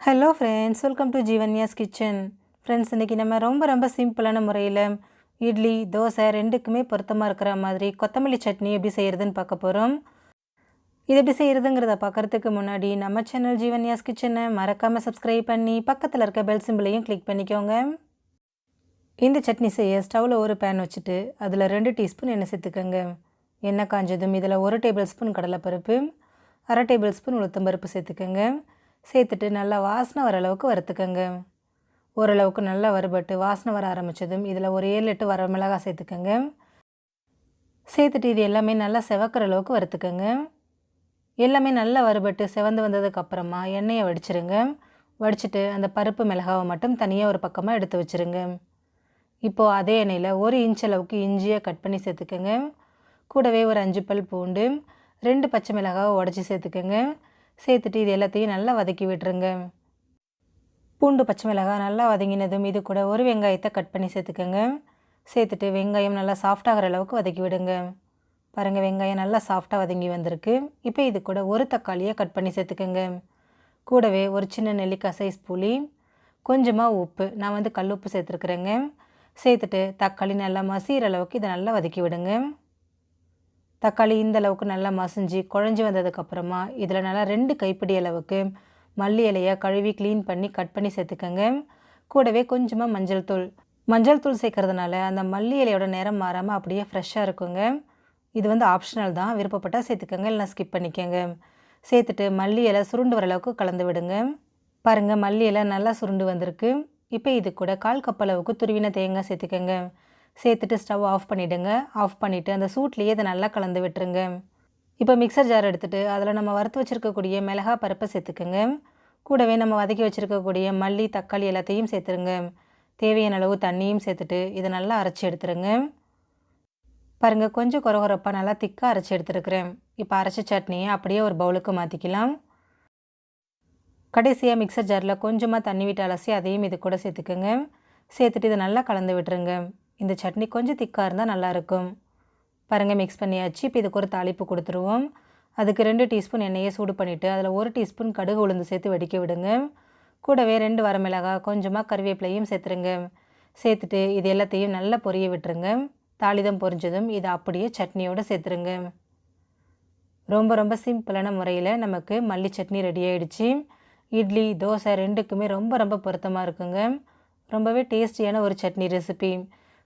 Hello friends welcome to Jeevanya's kitchen friends இன்றைக்கி நம்ம ரொம்ப ரொம்ப சிம்பிளான முறையில் இட்லி தோசை ரெண்டுக்குமே பொருத்தமாக இருக்கிற மாதிரி கொத்தமல்லி சட்னி எப்படி செய்கிறதுன்னு பார்க்க போகிறோம் இது எப்படி செய்கிறதுங்கிறத பார்க்குறதுக்கு முன்னாடி நம்ம சேனல் ஜீவன்யாஸ் கிச்சனை மறக்காமல் சப்ஸ்கிரைப் பண்ணி பக்கத்தில் இருக்க பெல் சிம்பிளையும் கிளிக் பண்ணிக்கோங்க. இந்த சட்னி செய்ய ஸ்டவ்வில் ஒரு பேன் வச்சுட்டு அதில் ரெண்டு டீஸ்பூன் எண்ணெய் சேர்த்துக்கோங்க. எண்ணெய் காஞ்சதும் இதில் ஒரு டேபிள் ஸ்பூன் கடலைப்பருப்பு அரை டேபிள் ஸ்பூன் உளுத்தம்பருப்பு சேர்த்துக்கோங்க. சேர்த்துட்டு நல்லா வாசனை வர அளவுக்கு வறுத்துக்கோங்க. ஓரளவுக்கு நல்லா வறுபட்டு வாசனை வர ஆரம்பித்ததும் இதில் ஒரு ஏழு எட்டு வர மிளகாய் சேர்த்துக்கோங்க. சேர்த்துட்டு இது எல்லாமே நல்லா செவக்கிற அளவுக்கு வறுத்துக்கோங்க. எல்லாமே நல்லா வறுபட்டு செவந்து வந்ததுக்கப்புறமா எண்ணெயை வடிச்சிருங்க. வடிச்சிட்டு அந்த பருப்பு மிளகாவை மட்டும் தனியாக ஒரு பக்கமாக எடுத்து வச்சுருங்க. இப்போது அதே எண்ணெயில் ஒரு இன்ச் அளவுக்கு இஞ்சியை கட் பண்ணி சேர்த்துக்கோங்க. கூடவே ஒரு அஞ்சு பல் பூண்டு ரெண்டு பச்சை மிளகாவை உடச்சி சேர்த்துக்கோங்க. சேர்த்துட்டு இது எல்லாத்தையும் நல்லா வதக்கி விட்டுருங்க. பூண்டு பச்சை மிளகாய் நல்லா வதங்கினதும் இது கூட ஒரு வெங்காயத்தை கட் பண்ணி சேர்த்துக்கோங்க. சேர்த்துட்டு வெங்காயம் நல்லா சாஃப்டாகிற அளவுக்கு வதக்கி விடுங்க. பாருங்கள் வெங்காயம் நல்லா சாஃப்டாக வதங்கி வந்திருக்கு. இப்போ இது கூட ஒரு தக்காளியை கட் பண்ணி சேர்த்துக்கோங்க. கூடவே ஒரு சின்ன நெல்லிக்காய் சைஸ் புளி கொஞ்சமாக உப்பு. நான் வந்து கல் உப்பு சேர்த்துருக்குறேங்க. சேர்த்துட்டு தக்காளி நல்லா மசிகிற அளவுக்கு இதை நல்லா வதக்கி விடுங்க. தக்காளி இந்த அளவுக்கு நல்லா மசிஞ்சு குழஞ்சி வந்ததுக்கப்புறமா இதில் நல்லா ரெண்டு கைப்பிடி அளவுக்கு மல்லி இலையை கழுவி க்ளீன் பண்ணி கட் பண்ணி சேர்த்துக்கோங்க. கூடவே கொஞ்சமாக மஞ்சள் தூள். மஞ்சள் தூள் சேர்க்கறதுனால அந்த மல்லி இலையோட நேரம் மாறாமல் அப்படியே ஃப்ரெஷ்ஷாக இருக்குங்க. இது வந்து ஆப்ஷனல் தான். விருப்பப்பட்டால் சேர்த்துக்கோங்க இல்லைனா ஸ்கிப் பண்ணிக்கோங்க. சேர்த்துட்டு மல்லி இலை சுருண்டு வர அளவுக்கு கலந்து விடுங்க. பாருங்கள் மல்லி இலை நல்லா சுருண்டு வந்திருக்கு. இப்போ இது கூட கால் கப் அளவுக்கு துருவின தேங்காய் சேர்த்துக்கோங்க. சேர்த்துட்டு ஸ்டவ் ஆஃப் பண்ணிவிடுங்க ஆஃப் பண்ணிவிட்டு அந்த சூட்லேயே இதை நல்லா கலந்து விட்டுருங்க. இப்போ மிக்சர் ஜார் எடுத்துகிட்டு அதில் நம்ம வறுத்து வச்சுருக்கக்கூடிய மிளகா பருப்பை சேர்த்துக்கோங்க. கூடவே நம்ம வதக்கி வச்சுருக்கக்கூடிய மல்லி தக்காளி எல்லாத்தையும் சேர்த்துருங்க. தேவையான அளவு தண்ணியும் சேர்த்துட்டு இதை நல்லா அரைச்சி எடுத்துருங்க. பாருங்கள் கொஞ்சம் குறகுறப்பாக நல்லா திக்காக அரைச்சி எடுத்துருக்குறேன். இப்போ அரைச்ச சட்னியை அப்படியே ஒரு பவுலுக்கு மாற்றிக்கலாம் கடைசியாக மிக்சர் ஜாரில் கொஞ்சமாக தண்ணி விட்டு அலசி அதையும் இது கூட சேர்த்துக்கோங்க. சேர்த்துட்டு இதை நல்லா கலந்து விட்டுருங்க. இந்த சட்னி கொஞ்சம் திக்காக இருந்தால் நல்லாயிருக்கும். பாருங்கள் மிக்ஸ் பண்ணியாச்சு. இப்போ இதுக்கு ஒரு தாளிப்பு கொடுத்துருவோம். அதுக்கு ரெண்டு டீஸ்பூன் எண்ணெயை சூடு பண்ணிவிட்டு அதில் ஒரு டீஸ்பூன் கடுகு உளுந்து சேர்த்து வெடிக்க விடுங்க. கூடவே ரெண்டு வரமிளகாய் கொஞ்சமாக கருவேப்பிலையும் சேர்த்துருங்க. சேர்த்துட்டு இது எல்லாத்தையும் நல்லா பொரிய விட்டுருங்க. தாளிதம் பொரிஞ்சதும் இதை அப்படியே சட்னியோடு சேர்த்துருங்க. ரொம்ப ரொம்ப சிம்பிளான முறையில் நமக்கு மல்லி சட்னி ரெடி ஆகிடுச்சு இட்லி தோசை ரெண்டுக்குமே ரொம்ப ரொம்ப பொருத்தமாக இருக்குங்க. ரொம்பவே டேஸ்டியான ஒரு சட்னி ரெசிபி.